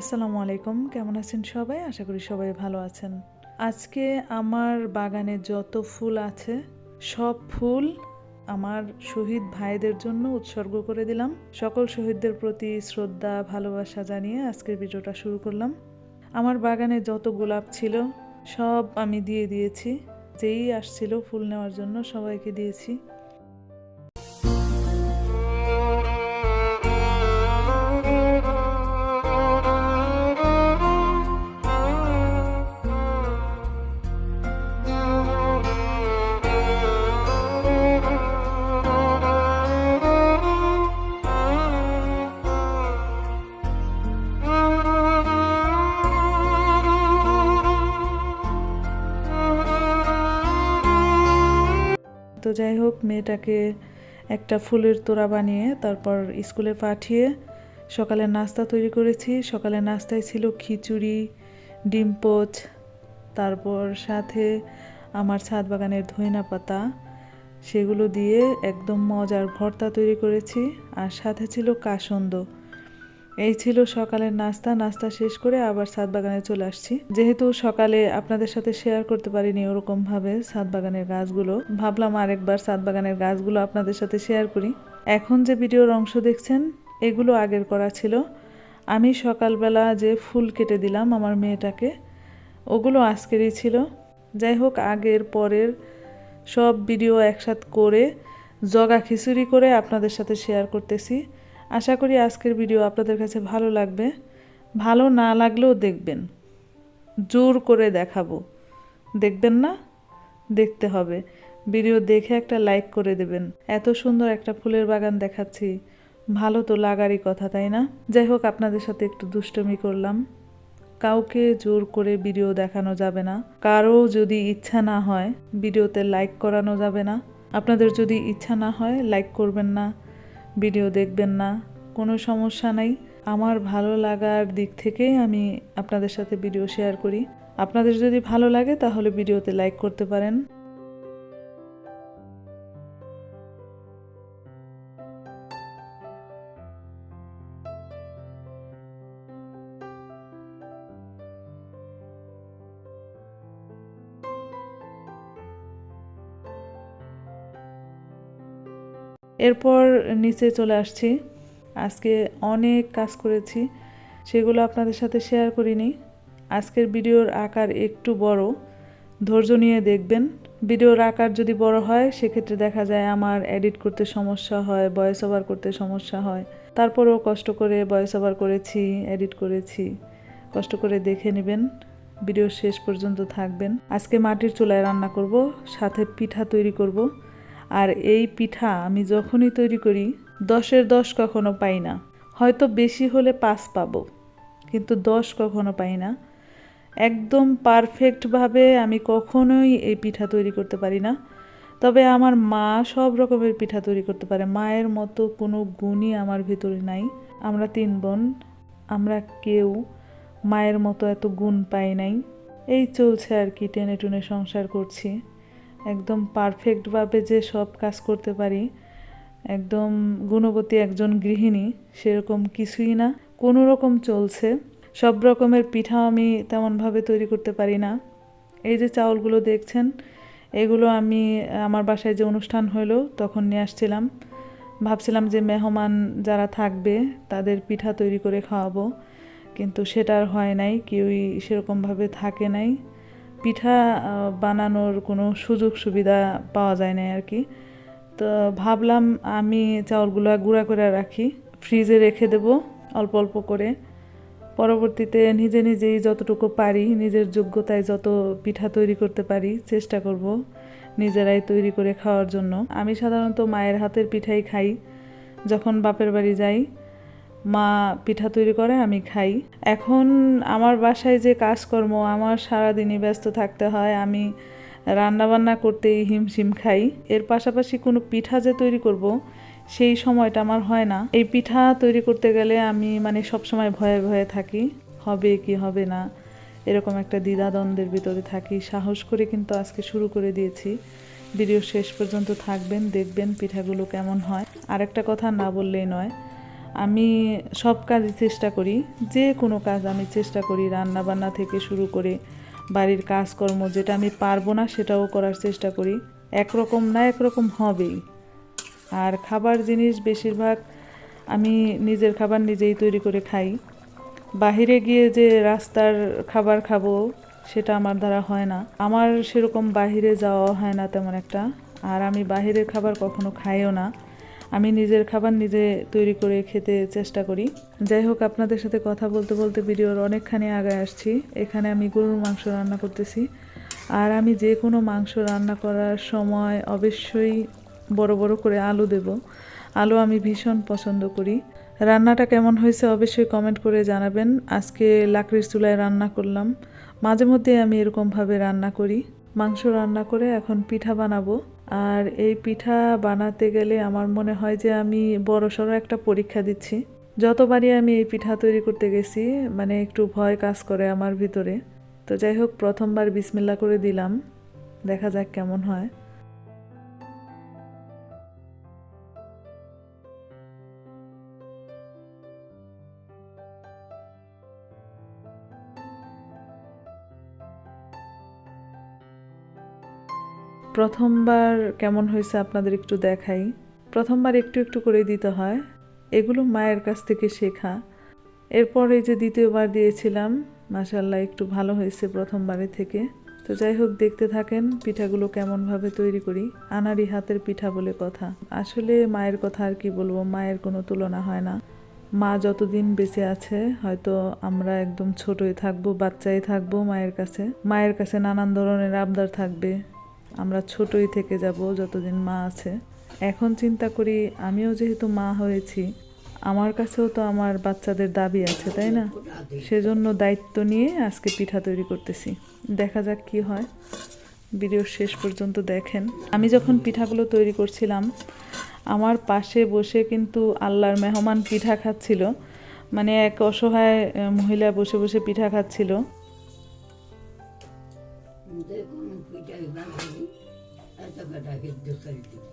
আসসালামু আলাইকুম। কেমন আছেন সবাই? আশা করি সবাই ভালো আছেন। আজকে আমার বাগানে যত ফুল আছে, সব ফুল আমার শহীদ ভাইদের জন্য উৎসর্গ করে দিলাম। সকল শহীদদের প্রতি শ্রদ্ধা, ভালোবাসা জানিয়ে আজকের ভিডিওটা শুরু করলাম। আমার বাগানে যত গোলাপ ছিল, সব আমি দিয়ে দিয়েছি। যেই আসছিল ফুল নেওয়ার জন্য সবাইকে দিয়েছি। তো যাই হোক, মেয়েটাকে একটা ফুলের তোড়া বানিয়ে তারপর স্কুলে পাঠিয়ে সকালে নাস্তা তৈরি করেছি। সকালে নাস্তায় ছিল খিচুড়ি, ডিম পোচ, তারপর সাথে আমার ছাদ বাগানের ধইনা পাতা। সেগুলো দিয়ে একদম মজার ভর্তা তৈরি করেছি। আর সাথে ছিল কাসন্দ। এই ছিল সকালের নাস্তা। নাস্তা শেষ করে আবার ছাদ বাগানে চলে আসছি। যেহেতু সকালে আপনাদের সাথে শেয়ার করতে পারিনি ওরকম ভাবে ছাদ বাগানের গাছগুলো, ভাবলাম আরেকবার ছাদ বাগানের গাছগুলো আপনাদের সাথে শেয়ার করি। এখন যে ভিডিওর অংশ দেখছেন, এগুলো আগের করা ছিল। আমি সকালবেলা যে ফুল কেটে দিলাম আমার মেয়েটাকে, ওগুলো আজকেরই ছিল। যাই হোক, আগের পরের সব ভিডিও একসাথ করে, জগা খিচুড়ি করে আপনাদের সাথে শেয়ার করতেছি। আশা করি আজকের ভিডিও আপনাদের কাছে ভালো লাগবে। ভালো না লাগলেও দেখবেন। জোর করে দেখাবো। দেখবেন না? দেখতে হবে। ভিডিও দেখে একটা লাইক করে দেবেন। এত সুন্দর একটা ফুলের বাগান দেখাচ্ছি। ভালো তো লাগারই কথা, তাই না? যাই হোক, আপনাদের সাথে একটু দুষ্টমি করলাম। কাউকে জোর করে ভিডিও দেখানো যাবে না। কারও যদি ইচ্ছা না হয়, ভিডিওতে লাইক করানো যাবে না। আপনাদের যদি ইচ্ছা না হয়, লাইক করবেন না। ভিডিও দেখবেন না। কোনো সমস্যা নাই। আমার ভালো লাগার দিক থেকেই আমি আপনাদের সাথে ভিডিও শেয়ার করি। আপনাদের যদি ভালো লাগে তাহলে ভিডিওতে লাইক করতে পারেন। এরপর নিচে চলে আসছি। আজকে অনেক কাজ করেছি, সেগুলো আপনাদের সাথে শেয়ার করিনি। আজকের ভিডিওর আকার একটু বড়, ধৈর্য নিয়ে দেখবেন। ভিডিওর আকার যদি বড় হয়, সেক্ষেত্রে দেখা যায় আমার এডিট করতে সমস্যা হয় ভয়েস ওভার করতে সমস্যা হয়। তারপরেও কষ্ট করে ভয়েস ওভার করেছি এডিট করেছি। কষ্ট করে দেখে নেবেন, ভিডিও শেষ পর্যন্ত থাকবেন। আজকে মাটির চুলায় রান্না করব, সাথে পিঠা তৈরি করব। আর এই পিঠা আমি যখনই তৈরি করি, দশের দশ কখনো পাই না। হয়তো বেশি হলে পাঁচ পাবো, কিন্তু দশ কখনো পাই না। একদম পারফেক্টভাবে আমি কখনোই এই পিঠা তৈরি করতে পারি না। তবে আমার মা সব রকমের পিঠা তৈরি করতে পারে। মায়ের মতো কোনো গুণই আমার ভিতরে নাই। আমরা তিন বোন, আমরা কেউ মায়ের মতো এত গুণ পাই নাই। এই চলছে আর কি, টেনে টুনে সংসার করছি। একদম পারফেক্টভাবে যে সব কাজ করতে পারি, একদম গুণবতী একজন গৃহিণী, সেরকম কিছুই না। কোনো রকম চলছে। সব রকমের পিঠা আমি তেমনভাবে তৈরি করতে পারি না। এই যে চাউলগুলো দেখছেন, এগুলো আমি আমার বাসায় যে অনুষ্ঠান হলো, তখন নিয়ে আসছিলাম। ভাবছিলাম যে মেহমান যারা থাকবে, তাদের পিঠা তৈরি করে খাওয়াবো। কিন্তু সেটা আর হয় নাই, কেউই সেরকমভাবে থাকে নাই। পিঠা বানানোর কোনো সুযোগ সুবিধা পাওয়া যায় না আর কি। তো ভাবলাম আমি চাউলগুলো গুঁড়া করে রাখি, ফ্রিজে রেখে দেব অল্প অল্প করে। পরবর্তীতে নিজে নিজেই যতটুকু পারি, নিজের যোগ্যতায় যত পিঠা তৈরি করতে পারি, চেষ্টা করব নিজেরাই তৈরি করে খাওয়ার জন্য। আমি সাধারণত মায়ের হাতের পিঠাই খাই। যখন বাপের বাড়ি যাই মা পিঠা তৈরি করে, আমি খাই। এখন আমার বাসায় যে কাজকর্ম, আমার সারাদিনই ব্যস্ত থাকতে হয়। আমি রান্নাবান্না করতেই হিমশিম খাই। এর পাশাপাশি কোনো পিঠা যে তৈরি করব, সেই সময়টা আমার হয় না। এই পিঠা তৈরি করতে গেলে আমি মানে সব সময় ভয়ে ভয়ে থাকি। হবে কি হবে না, এরকম একটা দ্বিধাদ্বন্দ্বের ভিতরে থাকি। সাহস করে কিন্তু আজকে শুরু করে দিয়েছি। ভিডিও শেষ পর্যন্ত থাকবেন, দেখবেন পিঠাগুলো কেমন হয়। আরেকটা কথা না বললেই নয় আমি সব কাজই চেষ্টা করি, যে কোনো কাজ আমি চেষ্টা করি রান্না বান্না থেকে শুরু করে বাড়ির কাজকর্ম যেটা আমি পারব না সেটাও করার চেষ্টা করি। একরকম না একরকম হবেই। আর খাবার জিনিস বেশিরভাগ আমি নিজের খাবার নিজেই তৈরি করে খাই। বাহিরে গিয়ে যে রাস্তার খাবার খাব সেটা আমার দ্বারা হয় না। আমার সেরকম বাহিরে যাওয়া হয় না তেমন একটা। আর আমি বাহিরের খাবার কখনো খাইও না। আমি নিজের খাবার নিজে তৈরি করে খেতে চেষ্টা করি। যাই হোক, আপনাদের সাথে কথা বলতে বলতে ভিডিওর অনেকখানি আগে আসছি। এখানে আমি গরুর মাংস রান্না করতেছি। আর আমি যে কোনো মাংস রান্না করার সময় অবশ্যই বড় বড় করে আলু দেব। আলু আমি ভীষণ পছন্দ করি। রান্নাটা কেমন হয়েছে অবশ্যই কমেন্ট করে জানাবেন। আজকে লাকড়ির চুলায় রান্না করলাম। মাঝে মধ্যে আমি এরকমভাবে রান্না করি। মাংস রান্না করে এখন পিঠা বানাবো। আর এই পিঠা বানাতে গেলে আমার মনে হয় যে আমি বড় সড়ো একটা পরীক্ষা দিচ্ছি। যতবারই আমি এই পিঠা তৈরি করতে গেছি মানে একটু ভয় কাজ করে আমার ভিতরে। তো যাই হোক, প্রথমবার বিসমিল্লা করে দিলাম। দেখা যাক কেমন হয়। প্রথমবার কেমন হয়েছে আপনাদের একটু দেখাই। প্রথমবার একটু একটু করে দিতে হয়। এগুলো মায়ের কাছ থেকে শেখা। এরপর এই যে দ্বিতীয়বার দিয়েছিলাম মাসাল্লাহ একটু ভালো হয়েছে প্রথমবারের থেকে। তো যাই হোক, দেখতে থাকেন পিঠাগুলো কেমনভাবে তৈরি করি। আনারি হাতের পিঠা বলে কথা। আসলে মায়ের কথা আর কি বলব, মায়ের কোনো তুলনা হয় না। মা যতদিন বেঁচে আছে, হয়তো আমরা একদম ছোটই থাকব, বাচ্চাই থাকব মায়ের কাছে। মায়ের কাছে নানান ধরনের আবদার থাকবে। আমরা ছোটই থেকে যাব, যতদিন মা আছে। এখন চিন্তা করি, আমিও যেহেতু মা হয়েছি, আমার কাছেও তো আমার বাচ্চাদের দাবি আছে, তাই না? সেজন্য দায়িত্ব নিয়ে আজকে পিঠা তৈরি করতেছি। দেখা যাক কি হয়। ভিডিওর শেষ পর্যন্ত দেখেন। আমি যখন পিঠাগুলো তৈরি করছিলাম, আমার পাশে বসে কিন্তু আল্লাহর মেহমান পিঠা খাচ্ছিল। মানে এক অসহায় মহিলা বসে বসে পিঠা খাচ্ছিল। যে কোনো পিঠাই বানাবি এত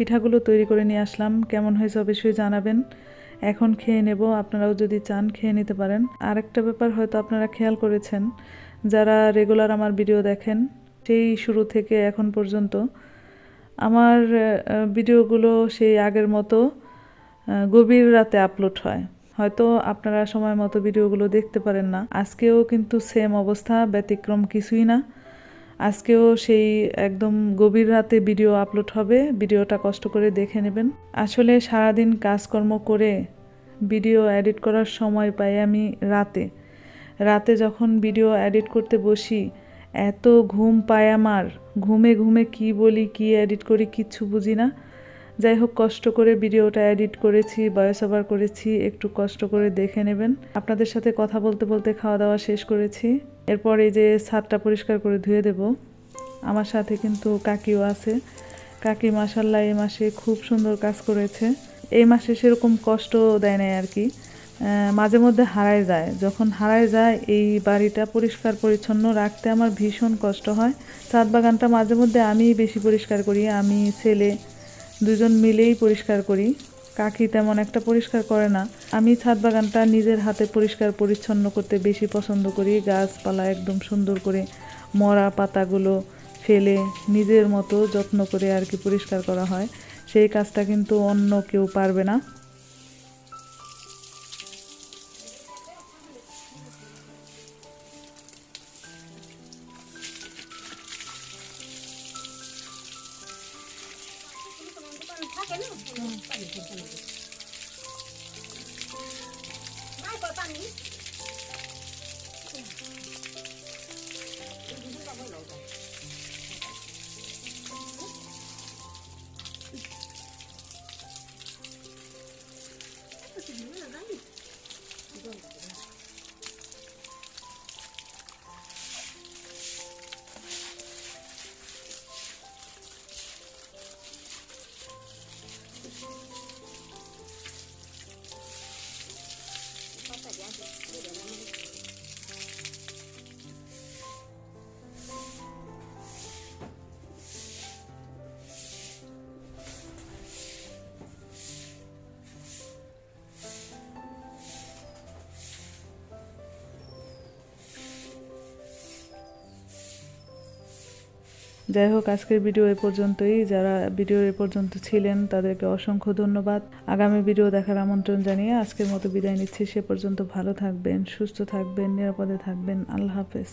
পিঠাগুলো তৈরি করে নিয়ে আসলাম। কেমন হয়েছে অবশ্যই জানাবেন। এখন খেয়ে নেব, আপনারাও যদি চান খেয়ে নিতে পারেন। আরেকটা ব্যাপার হয়তো আপনারা খেয়াল করেছেন, যারা রেগুলার আমার ভিডিও দেখেন, সেই শুরু থেকে এখন পর্যন্ত আমার ভিডিওগুলো সেই আগের মতো গভীর রাতে আপলোড হয়। হয়তো আপনারা সময় মতো ভিডিওগুলো দেখতে পারেন না। আজকেও কিন্তু সেম অবস্থা, ব্যতিক্রম কিছুই না। আজকেও সেই একদম গভীর রাতে ভিডিও আপলোড হবে। ভিডিওটা কষ্ট করে দেখে নেবেন। আসলে সারাদিন কাজকর্ম করে ভিডিও এডিট করার সময় পাই আমি রাতে। রাতে যখন ভিডিও এডিট করতে বসি, এত ঘুম পায় আমার। ঘুমে ঘুমে কি বলি, কি এডিট করি, কিচ্ছু বুঝি না। যাই হোক, কষ্ট করে ভিডিওটা এডিট করেছি ভয়েস ওভার করেছি, একটু কষ্ট করে দেখে নেবেন। আপনাদের সাথে কথা বলতে বলতে খাওয়া দাওয়া শেষ করেছি। এরপর এই যে ছাদটা পরিষ্কার করে ধুয়ে দেব। আমার সাথে কিন্তু কাকিও আছে। কাকি মাসাল্লাহ এই মাসে খুব সুন্দর কাজ করেছে। এই মাসে সেরকম কষ্ট দেয় নাই আর কি। মাঝে মধ্যে হারায় যায়। যখন হারায় যায়, এই বাড়িটা পরিষ্কার পরিচ্ছন্ন রাখতে আমার ভীষণ কষ্ট হয়। ছাদ বাগানটা মাঝে মধ্যে আমিই বেশি পরিষ্কার করি। আমি ছেলে দুজন মিলেই পরিষ্কার করি। কাকি তেমন একটা পরিষ্কার করে না। আমি ছাদ বাগানটা নিজের হাতে পরিষ্কার পরিচ্ছন্ন করতে বেশি পছন্দ করি। গাছপালা একদম সুন্দর করে মরা পাতাগুলো ফেলে নিজের মতো যত্ন করে আর কি পরিষ্কার করা হয়। সেই কাজটা কিন্তু অন্য কেউ পারবে না। 응. 응. 응. 응. 응. 넣어줘. যাই হোক আজকের ভিডিও এ পর্যন্তই। যারা ভিডিও এ পর্যন্ত ছিলেন, তাদেরকে অসংখ্য ধন্যবাদ। আগামী ভিডিও দেখার আমন্ত্রণ জানিয়ে আজকের মতো বিদায় নিচ্ছি। সে পর্যন্ত ভালো থাকবেন, সুস্থ থাকবেন, নিরাপদে থাকবেন। আল্লাহ হাফেজ।